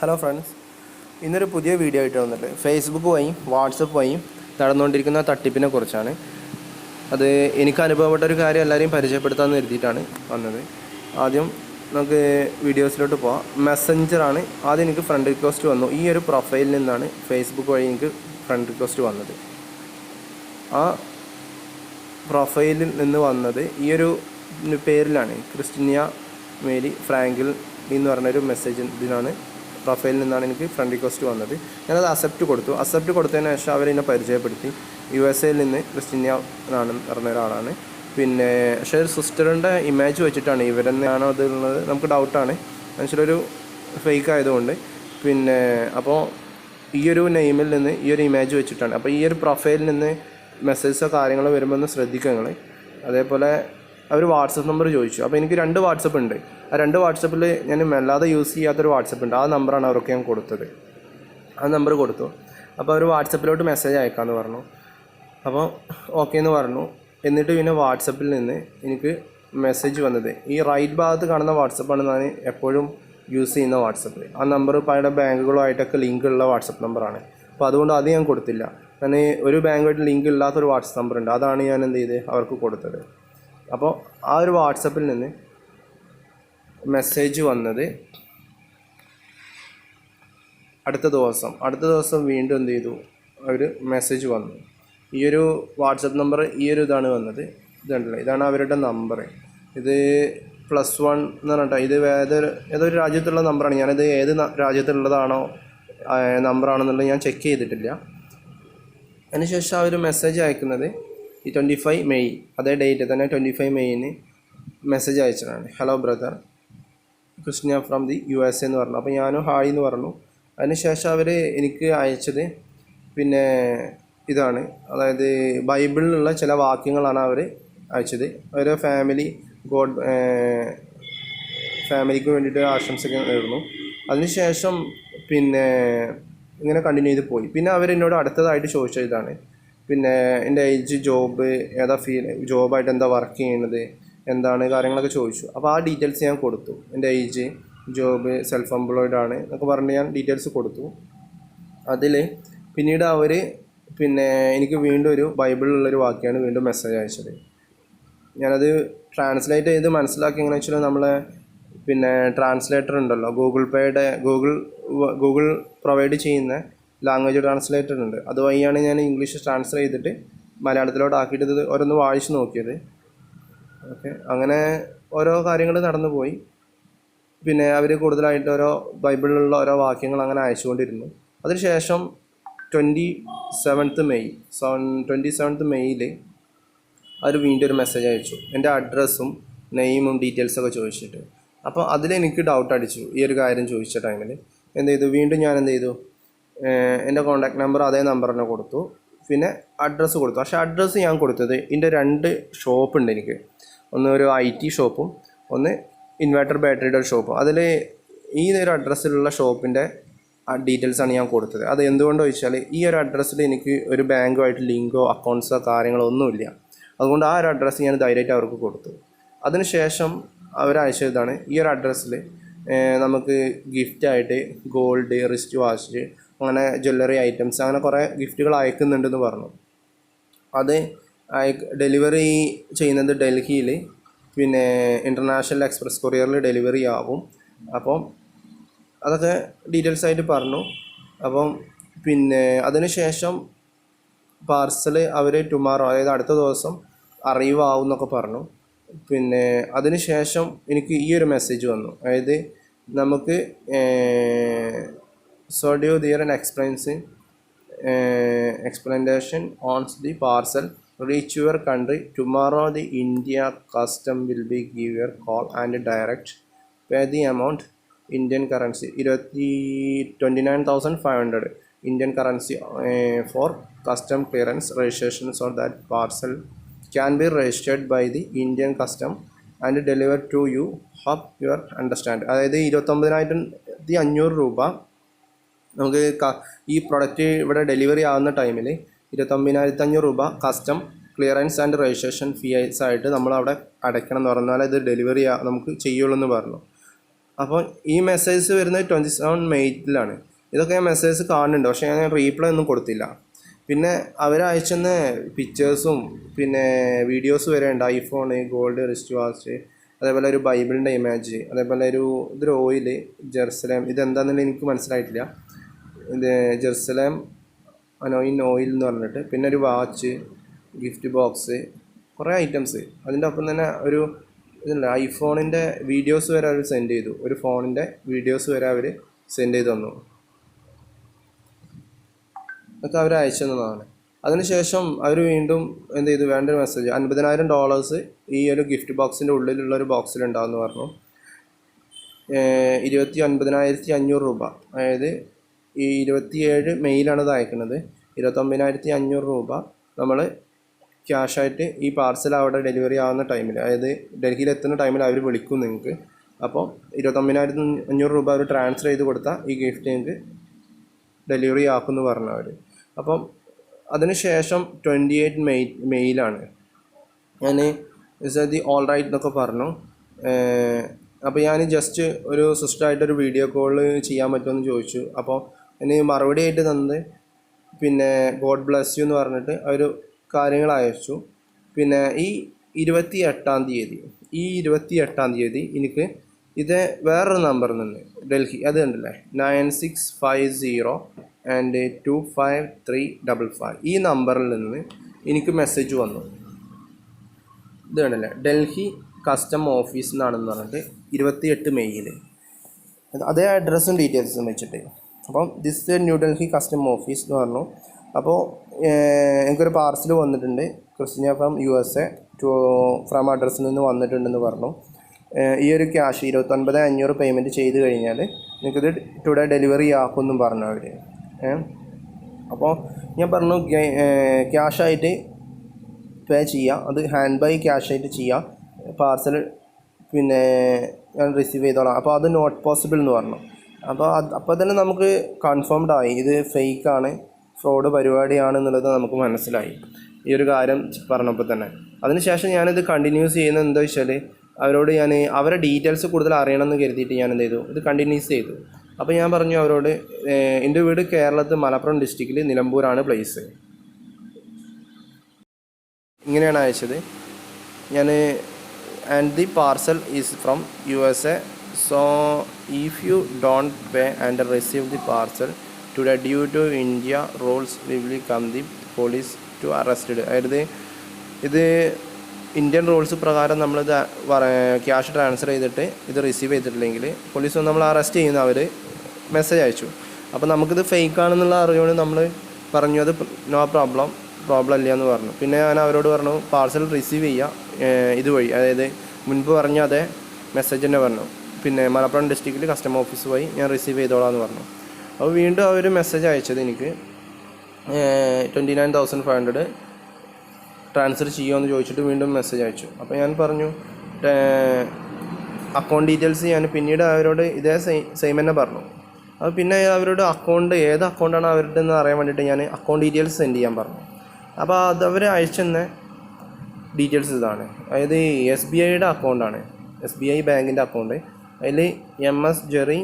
Hello friends ഇന്നൊരു പുതിയ video ആയിട്ട് വന്നിട്ട് ഫേസ്ബുക്ക് വഴിയും വാട്സപ്പ് വഴിയും നടന്നുകൊണ്ടിരിക്കുന്ന തട്ടിപ്പിനെ കുറിച്ചാണ്. അത് എനിക്ക് അനുഭവപ്പെട്ട ഒരു കാര്യം എല്ലാവരെയും പരിചയപ്പെടുത്താമെന്ന് കരുതിയിട്ടാണ് വന്നത്. ആദ്യം നമുക്ക് വീഡിയോസിലോട്ട് പോവാം. മെസ്സഞ്ചറാണ് ആദ്യം എനിക്ക് ഫ്രണ്ട് റിക്വസ്റ്റ് വന്നു. ഈ ഒരു പ്രൊഫൈലിൽ നിന്നാണ് ഫേസ്ബുക്ക് വഴി എനിക്ക് ഫ്രണ്ട് റിക്വസ്റ്റ് വന്നത്. ആ പ്രൊഫൈലിൽ നിന്ന് വന്നത് ഈ ഒരു പേരിലാണ്. ക്രിസ്റ്റിനിയ മേരി ഫ്രാങ്കിൽ എന്ന് പറഞ്ഞൊരു മെസ്സേജ് ഇതിനാണ് പ്രൊഫൈലിൽ നിന്നാണ് എനിക്ക് ഫ്രണ്ട് റിക്വസ്റ്റ് വന്നത്. ഞാനത് അക്സെപ്റ്റ് കൊടുത്തു. അക്സെപ്റ്റ് കൊടുത്തതിന് ശേഷം അവരെന്നെ പരിചയപ്പെടുത്തി. യു എസ് എയിൽ നിന്ന് ക്രിസ്റ്റിനിയ എന്നാണ് പറഞ്ഞ ഒരാളാണ്. പിന്നെ പക്ഷേ ഒരു സിസ്റ്ററിന്റെ ഇമേജ് വെച്ചിട്ടാണ് ഇവരെന്നെയാണോ അതുള്ളത് നമുക്ക് ഡൗട്ടാണ് മനുഷ്യരൊരു ഫേക്ക് ആയതുകൊണ്ട്. പിന്നെ അപ്പോൾ ഈ ഒരു നെയിമിൽ നിന്ന് ഈ ഒരു ഇമേജ് വെച്ചിട്ടാണ്. അപ്പോൾ ഈ ഒരു പ്രൊഫൈലിൽ നിന്ന് മെസ്സേജസോ കാര്യങ്ങളോ വരുമ്പോൾ ഒന്ന് ശ്രദ്ധിക്കുക നിങ്ങൾ അതേപോലെ അവർ വാട്സപ്പ് നമ്പർ ചോദിച്ചു. അപ്പോൾ എനിക്ക് രണ്ട് വാട്സപ്പ് ഉണ്ട്. ആ രണ്ട് വാട്സപ്പിൽ ഞാൻ വല്ലാതെ യൂസ് ചെയ്യാത്തൊരു വാട്സപ്പ് ഉണ്ട്. ആ നമ്പറാണ് അവർക്ക് ഞാൻ കൊടുത്തത്. ആ നമ്പർ കൊടുത്തു. അപ്പോൾ അവർ വാട്സപ്പിലോട്ട് മെസ്സേജ് അയക്കാമെന്ന് പറഞ്ഞു. അപ്പോൾ ഓക്കെ എന്ന് പറഞ്ഞു. എന്നിട്ട് പിന്നെ വാട്സപ്പിൽ നിന്ന് എനിക്ക് മെസ്സേജ് വന്നത്. ഈ റൈറ്റ് ഭാഗത്ത് കാണുന്ന വാട്സപ്പാണ് ഞാൻ എപ്പോഴും യൂസ് ചെയ്യുന്ന വാട്സപ്പ്. ആ നമ്പർ പല ബാങ്കുകളുമായിട്ടൊക്കെ ലിങ്ക് ഉള്ള വാട്സപ്പ് നമ്പറാണ്. അപ്പോൾ അതുകൊണ്ട് അത് ഞാൻ കൊടുത്തില്ല. ഞാൻ ഒരു ബാങ്കുമായിട്ട് ലിങ്ക് ഇല്ലാത്തൊരു വാട്സപ്പ് നമ്പർ ഉണ്ട് അതാണ് ഞാൻ എന്ത് ചെയ്ത്? അവർക്ക് കൊടുത്തത്. അപ്പോൾ ആ ഒരു വാട്സപ്പിൽ നിന്ന് മെസ്സേജ് വന്നത് അടുത്ത ദിവസം. അടുത്ത ദിവസം വീണ്ടും എന്ത് ചെയ്തു? ഒരു മെസ്സേജ് വന്നു. ഈ ഒരു വാട്സപ്പ് നമ്പർ ഈ ഒരു ഇതാണ് വന്നത്. ഇതുണ്ടല്ലോ ഇതാണ് അവരുടെ നമ്പർ ഇത് പ്ലസ് വൺ എന്ന് പറഞ്ഞിട്ട് ഇത് ഏതൊരു ഏതൊരു രാജ്യത്തുള്ള നമ്പറാണ് ഞാനിത് ഏത് രാജ്യത്തുള്ളതാണോ നമ്പറാണെന്നുള്ളത് ഞാൻ ചെക്ക് ചെയ്തിട്ടില്ല. അതിനുശേഷം ആ ഒരു മെസ്സേജ് അയക്കുന്നത് ഈ ട്വന്റി ഫൈവ് മെയ് അതേ ഡേറ്റ് തന്നെ ട്വന്റി ഫൈവ് മെയ്യിന് message അയച്ചതാണ് hello brother Christia from the U S എന്ന് പറഞ്ഞു. അപ്പോൾ ഞാനും ഹായ് എന്ന് പറഞ്ഞു. അതിനുശേഷം അവർ എനിക്ക് അയച്ചത് പിന്നെ ഇതാണ്. അതായത് ബൈബിളിലുള്ള ചില വാക്യങ്ങളാണ് അവർ അയച്ചത്. അവരെ ഫാമിലി ഗോഡ് ഫാമിലിക്ക് വേണ്ടിയിട്ട് ആശംസകൾ നേർന്നു. അതിനുശേഷം പിന്നെ ഇങ്ങനെ കണ്ടിന്യൂ ചെയ്ത് പോയി. പിന്നെ അവരെന്നോട് അടുത്തതായിട്ട് ചോദിച്ച ഇതാണ് പിന്നെ എന്റെ ഏജ് ജോബ് ഏതാ ഫീൽ ജോബായിട്ട് എന്താ വർക്ക് ചെയ്യണത് എന്താണ് കാര്യങ്ങളൊക്കെ ചോദിച്ചു. അപ്പോൾ ആ ഡീറ്റെയിൽസ് ഞാൻ കൊടുത്തു. എന്റെ ഏജ് ജോബ് സെൽഫ് എംപ്ലോയിഡ് ആണ് എന്നൊക്കെ പറഞ്ഞ് ഞാൻ ഡീറ്റെയിൽസ് കൊടുത്തു. അതിൽ പിന്നീട് അവർ പിന്നെ എനിക്ക് വീണ്ടും ഒരു ബൈബിളിലുള്ളൊരു വാക്യമാണ് വീണ്ടും മെസ്സേജ് അയച്ചത്. ഞാനത് ട്രാൻസ്ലേറ്റ് ചെയ്ത് മനസ്സിലാക്കി എങ്ങനെ വെച്ചാൽ നമ്മളെ പിന്നെ ട്രാൻസ്ലേറ്റർ ഉണ്ടല്ലോ ഗൂഗിൾ പേയുടെ ഗൂഗിൾ ഗൂഗിൾ പ്രൊവൈഡ് ചെയ്യുന്ന ലാംഗ്വേജ് ട്രാൻസ്ലേറ്റർ ഉണ്ട്. അതുവഴിയാണ് ഞാൻ ഇംഗ്ലീഷ് ട്രാൻസ്ലേറ്റ് ചെയ്തിട്ട് മലയാളത്തിലോട്ട് ആക്കിയിട്ട് ഇത് ഓരോന്ന് വായിച്ച് നോക്കിയത്. ഓക്കെ അങ്ങനെ ഓരോ കാര്യങ്ങൾ നടന്നു പോയി. പിന്നെ അവർ കൂടുതലായിട്ട് ഓരോ ബൈബിളിലുള്ള ഓരോ വാക്യങ്ങൾ അങ്ങനെ അയച്ചുകൊണ്ടിരുന്നു. അതിനുശേഷം twenty seventh May twenty seventh മെയ്യിൽ അവർ വീണ്ടും ഒരു മെസ്സേജ് അയച്ചു. എന്റെ അഡ്രസ്സും നെയിമും ഡീറ്റെയിൽസൊക്കെ ചോദിച്ചിട്ട്. അപ്പോൾ അതിലെനിക്ക് ഡൗട്ട് അടിച്ചു ഈ ഒരു കാര്യം ചോദിച്ച ടൈമിൽ എന്ത് ചെയ്തു? വീണ്ടും ഞാൻ എന്ത് ചെയ്തു? എന്റെ കോൺടാക്ട് നമ്പർ അതേ നമ്പർ തന്നെ കൊടുത്തു. പിന്നെ അഡ്രസ്സ് കൊടുത്തു. പക്ഷേ അഡ്രസ്സ് ഞാൻ കൊടുത്തത് ഇതിന്റെ രണ്ട് ഷോപ്പ് ഉണ്ട് എനിക്ക്. ഒന്ന് ഒരു ഐ ടി ഷോപ്പും ഒന്ന് ഇൻവെർട്ടർ ബാറ്ററിയുടെ ഒരു ഷോപ്പും അതിൽ ഈ ഒരു അഡ്രസ്സിലുള്ള ഷോപ്പിന്റെ ഡീറ്റെയിൽസാണ് ഞാൻ കൊടുത്തത്. അത് എന്തുകൊണ്ടോ ചോദിച്ചാൽ ഈ ഒരു അഡ്രസ്സിൽ എനിക്ക് ഒരു ബാങ്കുമായിട്ട് ലിങ്കോ അക്കൗണ്ട്സോ കാര്യങ്ങളോ ഒന്നുമില്ല അതുകൊണ്ട് ആ ഒരു അഡ്രസ്സ് ഞാൻ ധൈര്യമായിട്ട് അവർക്ക് കൊടുത്തു. അതിനുശേഷം അവരയച്ചതാണ് ഈ ഒരു അഡ്രസ്സിൽ നമുക്ക് ഗിഫ്റ്റായിട്ട് ഗോൾഡ് റിസ്റ്റ് വാച്ച് അങ്ങനെ ജ്വല്ലറി ഐറ്റംസ് അങ്ങനെ കുറേ ഗിഫ്റ്റുകൾ അയക്കുന്നുണ്ടെന്ന് പറഞ്ഞു. അത് ഡെലിവറി ചെയ്യുന്നത് ഡൽഹിയിൽ പിന്നെ ഇന്റർനാഷണൽ എക്സ്പ്രസ് കൊറിയറിൽ ഡെലിവറി ആവും. അപ്പം അതൊക്കെ ഡീറ്റെയിൽസ് ആയിട്ട് പറഞ്ഞു. അപ്പം പിന്നെ അതിനുശേഷം പാർസൽ അവർ ടുമാറോ അതായത് അടുത്ത ദിവസം അറിവ് ആവും എന്നൊക്കെ പറഞ്ഞു. പിന്നെ അതിനുശേഷം എനിക്ക് ഈ ഒരു മെസ്സേജ് വന്നു. അതായത് നമുക്ക് സോഡിയോ dear and explaining explanation once the parcel reach your country tomorrow the India custom will be give your call and direct pay the amount Indian currency ഇരുപത്തി twenty nine thousand five hundred Indian currency for custom clearance registration so that parcel can be registered by the Indian custom and deliver to you hub your understand അതായത് ഇരുപത്തൊമ്പതിനായിരത്തി അഞ്ഞൂറ് രൂപ നമുക്ക് ഈ product ഇവിടെ delivery ആവുന്ന ടൈമിൽ ഇരുപത്തൊമ്പതിനായിരത്തി അഞ്ഞൂറ് രൂപ custom clearance and registration fees ആയിട്ട് നമ്മൾ അവിടെ അടയ്ക്കണം എന്ന് പറഞ്ഞാൽ ഇത് ഡെലിവറി നമുക്ക് ചെയ്യുള്ളൂ എന്ന് പറഞ്ഞു. അപ്പോൾ ഈ മെസ്സേജ് വരുന്നത് ട്വന്റി സെവൻ മെയ്റ്റിലാണ് ഇതൊക്കെ ഞാൻ മെസ്സേജ് കാണുന്നുണ്ട്. പക്ഷേ ഞാൻ റീപ്ലൈ ഒന്നും കൊടുത്തില്ല. പിന്നെ അവർ അയച്ചെന്ന പിക്ചേഴ്സും പിന്നെ വീഡിയോസ് വരെ ഉണ്ട്. ഐഫോൺ ഗോൾഡ് റിസ്റ്റ് വാച്ച് അതേപോലെ ഒരു ബൈബിളിന്റെ ഇമേജ് അതേപോലെ ഒരു ഇതൊരു ഓയിൽ ജെറുസലേം ഇതെന്താണെന്ന് എനിക്ക് മനസ്സിലായിട്ടില്ല. ഇത് ജെറുസലേം അനോയിൻ ഓയിൽ എന്ന് പറഞ്ഞിട്ട് പിന്നെ ഒരു വാച്ച് ഗിഫ്റ്റ് ബോക്സ് കുറേ ഐറ്റംസ് അതിന്റെ ഒപ്പം തന്നെ ഒരു ഇതുണ്ട് ഐഫോണിന്റെ വീഡിയോസ് വരെ അവർ സെൻഡ് ചെയ്തു. ഒരു ഫോണിന്റെ വീഡിയോസ് വരെ അവർ സെൻഡ് ചെയ്ത് തന്നു. അതൊക്കെ അവർ അയച്ചു തന്നതാണ് അതിനുശേഷം അവർ വീണ്ടും എന്ത് ചെയ്തു? വേണ്ടൊരു മെസ്സേജ് അൻപതിനായിരം ഡോളേഴ്സ് ഈ ഒരു ഗിഫ്റ്റ് ബോക്സിന്റെ ഉള്ളിലുള്ള ഒരു ബോക്സിൽ ഉണ്ടാവുമെന്ന് പറഞ്ഞു. ഇരുപത്തി ഒൻപതിനായിരത്തി അഞ്ഞൂറ് രൂപ. അതായത് ഈ ഇരുപത്തിയേഴ് മെയിലാണ് ഇത് അയക്കുന്നത് ഇരുപത്തൊമ്പതിനായിരത്തി അഞ്ഞൂറ് രൂപ നമ്മൾ ക്യാഷായിട്ട് ഈ പാർസൽ അവിടെ ഡെലിവറി ആവുന്ന ടൈമിൽ അതായത് ഡൽഹിയിൽ എത്തുന്ന ടൈമിൽ അവർ വിളിക്കും നിങ്ങൾക്ക് അപ്പോൾ ഇരുപത്തൊമ്പതിനായിരത്തി അഞ്ഞൂറ് രൂപ അവർ ട്രാൻസ്ഫർ ചെയ്ത് കൊടുത്താൽ ഈ ഗിഫ്റ്റ് നിങ്ങൾക്ക് ഡെലിവറി ആക്കുമെന്ന് പറഞ്ഞു അവർ അപ്പം അതിനുശേഷം ട്വന്റി എയ്റ്റ് മെയ് മെയിലാണ്. ഞാൻ ഇസ് ദി ഓൾ റൈറ്റ് എന്നൊക്കെ പറഞ്ഞു. അപ്പോൾ ഞാൻ ജസ്റ്റ് ഒരു സിസ്റ്ററായിട്ടൊരു വീഡിയോ കോൾ ചെയ്യാൻ പറ്റുമെന്ന് ചോദിച്ചു. അപ്പോൾ അതിന് മറുപടി ആയിട്ട് തന്നത് പിന്നെ ഗോഡ് ബ്ലസ് യു എന്ന് പറഞ്ഞിട്ട് ഒരു കാര്യങ്ങൾ അയച്ചു. പിന്നെ ഈ ഇരുപത്തി എട്ടാം തീയതി ഈ ഇരുപത്തി എട്ടാം തീയതി എനിക്ക് ഇത് വേറൊരു നമ്പറിൽ നിന്ന് ഡൽഹി അത് ഉണ്ടല്ലേ nine six five zero and two five three double five ഈ നമ്പറിൽ നിന്ന് എനിക്ക് മെസ്സേജ് വന്നു. ഇത് കണ്ടില്ലേ? ഡൽഹി കസ്റ്റം ഓഫീസ് എന്നാണെന്ന് പറഞ്ഞിട്ട് ഇരുപത്തിയെട്ട് മെയ്യിൽ അതേ അഡ്രസ്സും ഡീറ്റെയിൽസും വെച്ചിട്ട്. അപ്പം this New Delhi custom office എന്ന് പറഞ്ഞു. അപ്പോൾ എനിക്കൊരു പാർസൽ വന്നിട്ടുണ്ട്. Christia from U S A to from അഡ്രസ്സിൽ നിന്ന് വന്നിട്ടുണ്ടെന്ന് പറഞ്ഞു. ഈ ഒരു ക്യാഷ് ഇരുപത്തൊൻപത് അഞ്ഞൂറ് പേയ്മെന്റ് ചെയ്ത് കഴിഞ്ഞാൽ നിങ്ങൾക്കിത് ടുഡേ ഡെലിവറി ആക്കുമെന്നും പറഞ്ഞു അവർ അപ്പോൾ ഞാൻ പറഞ്ഞു ക്യാഷായിട്ട് പേ ചെയ്യുക അത് ഹാൻഡ് ബൈ ക്യാഷായിട്ട് ചെയ്യുക പാർസൽ പിന്നെ ഞാൻ റിസീവ് ചെയ്തോളാം. അപ്പോൾ അത് നോട്ട് പോസിബിൾ എന്ന് പറഞ്ഞു. അപ്പോൾ അത് അപ്പോൾ തന്നെ നമുക്ക് കൺഫേംഡ് ആയി. ഇത് ഫേക്കാണ് ഫ്രോഡ് പരിപാടിയാണ് എന്നുള്ളത് നമുക്ക് മനസ്സിലായി. ഈ ഒരു കാര്യം പറഞ്ഞപ്പോൾ തന്നെ. അതിനുശേഷം ഞാനിത് കണ്ടിന്യൂസ് ചെയ്യുന്നത് എന്താ വെച്ചാൽ അവരോട് ഞാൻ അവരുടെ ഡീറ്റെയിൽസ് കൂടുതൽ അറിയണമെന്ന് കരുതിയിട്ട് ഞാൻ എന്ത് ചെയ്തു? ഇത് കണ്ടിന്യൂസ് ചെയ്തു. അപ്പോൾ ഞാൻ പറഞ്ഞു അവരോട് എന്റെ വീട് കേരളത്തിൽ മലപ്പുറം ഡിസ്ട്രിക്റ്റിൽ നിലമ്പൂരാണ് പ്ലേസ് ഇങ്ങനെയാണ് അയച്ചത്. ഞാൻ and the parcel is from U S A so if you don't pay and receive the parcel today due to India rules will come the police to arrested അതായത് ഇത് ഇന്ത്യൻ റൂൾസ് പ്രകാരം നമ്മളിത് cash transfer ചെയ്തിട്ട് ഇത് receive ചെയ്തിട്ടില്ലെങ്കിൽ police നമ്മൾ arrest ചെയ്യുന്ന. അവർ message അയച്ചു. അപ്പോൾ നമുക്കിത് ഫേക്ക് ആണെന്നുള്ള അറിവുകൊണ്ട് നമ്മൾ പറഞ്ഞു അത് നോ പ്രോബ്ലം പ്രോബ്ലം ഇല്ല എന്ന് പറഞ്ഞു. പിന്നെ ഞാൻ അവരോട് പറഞ്ഞു പാർസൽ റിസീവ് ചെയ്യുക ഇതുവഴി. അതായത് മുൻപ് പറഞ്ഞ അതേ മെസ്സേജ് തന്നെ പറഞ്ഞു. പിന്നെ മലപ്പുറം ഡിസ്ട്രിക്റ്റിൽ കസ്റ്റമർ ഓഫീസ് വഴി ഞാൻ റിസീവ് ചെയ്തോളാം എന്ന് പറഞ്ഞു. അപ്പോൾ വീണ്ടും അവർ മെസ്സേജ് അയച്ചത് എനിക്ക് twenty nine thousand five hundred transfer ചെയ്യുമോ ചോദിച്ചിട്ട് വീണ്ടും മെസ്സേജ് അയച്ചു. അപ്പോൾ ഞാൻ പറഞ്ഞു അക്കൗണ്ട് ഡീറ്റെയിൽസ് ഞാൻ പിന്നീട് അവരോട് ഇതേ സെയിം സെയിം തന്നെ പറഞ്ഞു. അപ്പോൾ പിന്നെ അവരോട് അക്കൗണ്ട് ഏത് അക്കൗണ്ടാണ് അവരുടെ എന്ന് അറിയാൻ വേണ്ടിയിട്ട് ഞാൻ അക്കൗണ്ട് ഡീറ്റെയിൽസ് സെൻഡ് ചെയ്യാൻ പറഞ്ഞു. അപ്പോൾ അത് അവർ അയച്ചെന്ന ഡീറ്റെയിൽസ് ഇതാണ്. അതായത് എസ് ബി ഐയുടെ അക്കൗണ്ടാണ് എസ് ബി ഐ ബാങ്കിന്റെ അക്കൗണ്ട് അതിൽ എം എസ് ജെറി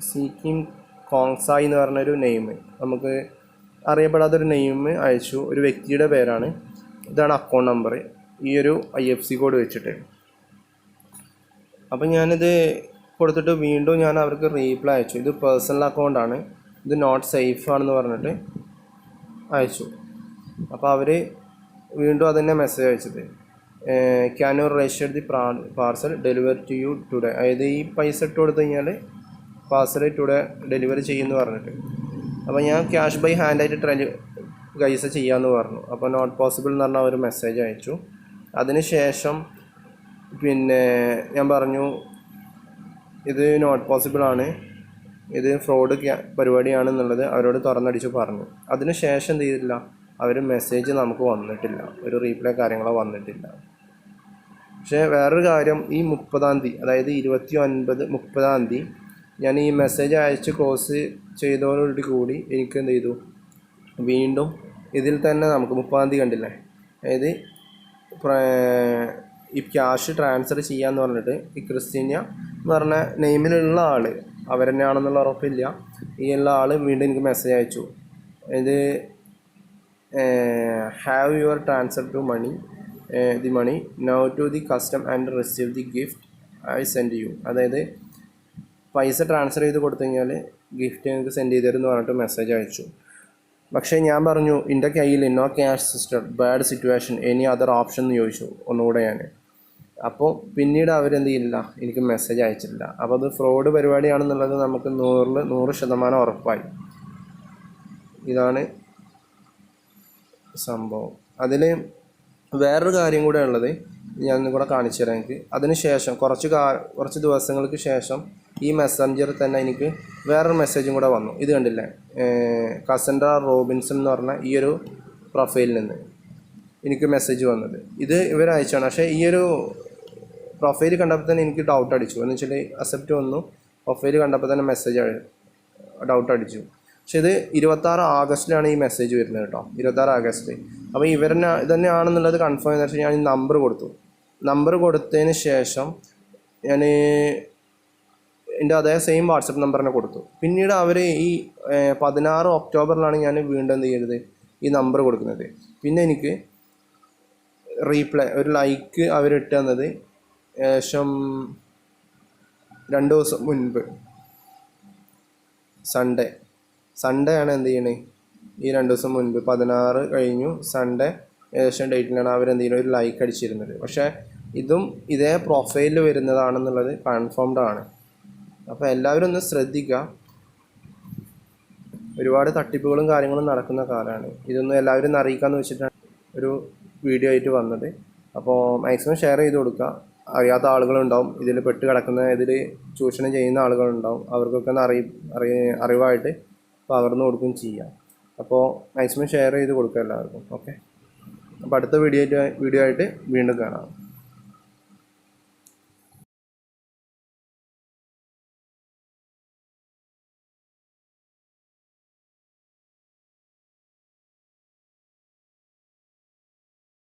സീക്കിം കോങ്സായി എന്ന് പറഞ്ഞൊരു നെയിം നമുക്ക് അറിയപ്പെടാത്തൊരു നെയിം അയച്ചു. ഒരു വ്യക്തിയുടെ പേരാണ്. ഇതാണ് അക്കൗണ്ട് നമ്പർ ഈ ഒരു ഐ എഫ് സി കോഡ് വെച്ചിട്ട്. അപ്പം ഞാനിത് കൊടുത്തിട്ട് വീണ്ടും ഞാൻ അവർക്ക് റീപ്ലൈ അയച്ചു. ഇത് പേഴ്സണൽ അക്കൗണ്ടാണ് ഇത് നോട്ട് സേഫ് ആണെന്ന് പറഞ്ഞിട്ട് അയച്ചു. അപ്പോൾ അവർ വീണ്ടും അതന്നെ മെസ്സേജ് അയച്ചത്. Can you register the parcel deliver to you today. അതായത് ഈ പൈസ ഇട്ട് കൊടുത്തു കഴിഞ്ഞാൽ പാർസൽ ടുഡേ ഡെലിവറി ചെയ്യുമെന്ന് പറഞ്ഞിട്ട്. അപ്പോൾ ഞാൻ ക്യാഷ് ബൈ ഹാൻഡായിട്ട് ട്രെലി പൈസ ചെയ്യാമെന്ന് പറഞ്ഞു. അപ്പോൾ നോട്ട് പോസിബിൾ എന്ന് പറഞ്ഞ ഒരു മെസ്സേജ് അയച്ചു. അതിന് ശേഷം പിന്നെ ഞാൻ പറഞ്ഞു ഇത് നോട്ട് പോസിബിൾ ആണ്. ഇത് ഫ്രോഡ് പരിപാടിയാണെന്നുള്ളത് അവരോട് തുറന്നടിച്ച് പറഞ്ഞു. അതിന് ശേഷം എന്ത് ചെയ്തില്ല? അവർ മെസ്സേജ് നമുക്ക് വന്നിട്ടില്ല. ഒരു റീപ്ലൈ കാര്യങ്ങളോ വന്നിട്ടില്ല. പക്ഷേ വേറൊരു കാര്യം ഈ മുപ്പതാം തീയതി അതായത് ഇരുപത്തി ഒൻപത് മുപ്പതാം തീയതി ഞാൻ ഈ മെസ്സേജ് അയച്ച് കോഴ്സ് ചെയ്തതോടുകൂടി കൂടി എനിക്ക് എന്ത് ചെയ്തു? വീണ്ടും ഇതിൽ തന്നെ നമുക്ക് മുപ്പതാം തീയതി കണ്ടില്ലേ? അതായത് ഈ ക്യാഷ് ട്രാൻസ്ഫർ ചെയ്യാന്ന് പറഞ്ഞിട്ട് ഈ ക്രിസ്ത്യന്യ എന്ന് പറഞ്ഞ നെയിമിലുള്ള ആൾ അവരെന്നെയാണെന്നുള്ള ഉറപ്പില്ല. ഈ ഉള്ള ആൾ വീണ്ടും എനിക്ക് മെസ്സേജ് അയച്ചു. ഇത് have your transfer to money the money now to the custom and receive the gift I send you അതായത് പൈസ ട്രാൻസ്ഫർ ചെയ്ത് കൊടുത്തു കഴിഞ്ഞാൽ ഗിഫ്റ്റ് ഞങ്ങൾക്ക് സെൻഡ് ചെയ്ത് തരുമെന്ന് പറഞ്ഞിട്ട് മെസ്സേജ് അയച്ചു. പക്ഷേ ഞാൻ പറഞ്ഞു എന്റെ കയ്യിൽ no cash sister bad situation any other option എന്ന് ചോദിച്ചു ഒന്നുകൂടെ ഞാൻ അപ്പോൾ പിന്നീട് അവരെന്ത് ചെയ്യില്ല എനിക്ക് മെസ്സേജ് അയച്ചിട്ടില്ല. അപ്പോൾ അത് ഫ്രോഡ് പരിപാടിയാണെന്നുള്ളത് നമുക്ക് നൂറിൽ നൂറ് ശതമാനം ഉറപ്പായി. ഇതാണ് സംഭവം. അതിൽ വേറൊരു കാര്യം കൂടെ ഉള്ളത് ഞാൻ ഒന്നും കൂടെ കാണിച്ചു തരാം എനിക്ക്. അതിന് ശേഷം കുറച്ച് കാ കുറച്ച് ദിവസങ്ങൾക്ക് ശേഷം ഈ മെസ്സഞ്ചറിൽ തന്നെ എനിക്ക് വേറൊരു മെസ്സേജും കൂടെ വന്നു. ഇത് കണ്ടില്ലേ? കസൻഡ്ര റോബിൻസൺ എന്ന് പറഞ്ഞ ഈ ഒരു പ്രൊഫൈലിൽ നിന്ന് എനിക്ക് മെസ്സേജ് വന്നത്. ഇത് ഇവർ അയച്ചാണ് പക്ഷേ ഈ ഒരു പ്രൊഫൈൽ കണ്ടപ്പോൾ തന്നെ എനിക്ക് ഡൗട്ട് അടിച്ചു. എന്ന് വെച്ചാൽ അക്സെപ്റ്റ് വന്നു. പ്രൊഫൈൽ കണ്ടപ്പോൾ തന്നെ മെസ്സേജ് ഡൗട്ട് അടിച്ചു. പക്ഷെ ഇത് ഇരുപത്താറ് ആഗസ്റ്റിലാണ് ഈ മെസ്സേജ് വരുന്നത് കേട്ടോ. ഇരുപത്താറ് ആഗസ്റ്റ് അപ്പോൾ ഇവരെന്നെ ഇതന്നെയാണെന്നുള്ളത് കൺഫേം ചെയ്ത ശേഷം ഞാൻ ഈ നമ്പർ കൊടുത്തു. നമ്പർ കൊടുത്തതിന് ശേഷം ഞാൻ എന്റെ അതേ സെയിം വാട്സപ്പ് നമ്പർ തന്നെ കൊടുത്തു. പിന്നീട് അവർ ഈ പതിനാറ് ഒക്ടോബറിലാണ് ഞാൻ വീണ്ടും എന്ത് ചെയ്യരുത് ഈ നമ്പർ കൊടുക്കുന്നത്. പിന്നെ എനിക്ക് റീപ്ലൈ ഒരു ലൈക്ക് അവരിട്ട് തന്നത് ഏകദേശം രണ്ട് ദിവസം മുൻപ്. സൺഡേ സൺഡേ ആണ് എന്ത് ചെയ്യണേ? ഈ രണ്ട് ദിവസം മുൻപ് പതിനാറ് കഴിഞ്ഞു. സൺഡേ ഏകദേശം ഡേറ്റിലാണ് അവരെന്ത് ചെയ്യണത് ഒരു ലൈക്ക് അടിച്ചിരുന്നത്. പക്ഷേ ഇതും ഇതേ പ്രൊഫൈലിൽ വരുന്നതാണെന്നുള്ളത് കൺഫേംഡ് ആണ്. അപ്പോൾ എല്ലാവരും ഒന്ന് ശ്രദ്ധിക്കുക ഒരുപാട് തട്ടിപ്പുകളും കാര്യങ്ങളും നടക്കുന്ന കാലമാണ് ഇതൊന്നും എല്ലാവരും അറിയിക്കാമെന്ന് വെച്ചിട്ടാണ് ഒരു വീഡിയോ ആയിട്ട് വന്നത്. അപ്പോൾ മാക്സിമം ഷെയർ ചെയ്ത് കൊടുക്കുക അറിയാത്ത ആളുകളുണ്ടാവും. ഇതിൽ പെട്ട് കിടക്കുന്ന ഇതിൽ ചൂഷണം ചെയ്യുന്ന ആളുകളുണ്ടാവും. അവർക്കൊക്കെ ഒന്ന് അറിയ അറിവായിട്ട് പകർന്നു കൊടുക്കുകയും ചെയ്യാം. അപ്പോൾ മാക്സിമം ഷെയർ ചെയ്ത് കൊടുക്കുക എല്ലാവർക്കും. ഓക്കെ അപ്പോൾ അടുത്ത വീഡിയോ വീഡിയോ ആയിട്ട് വീണ്ടും കാണാം.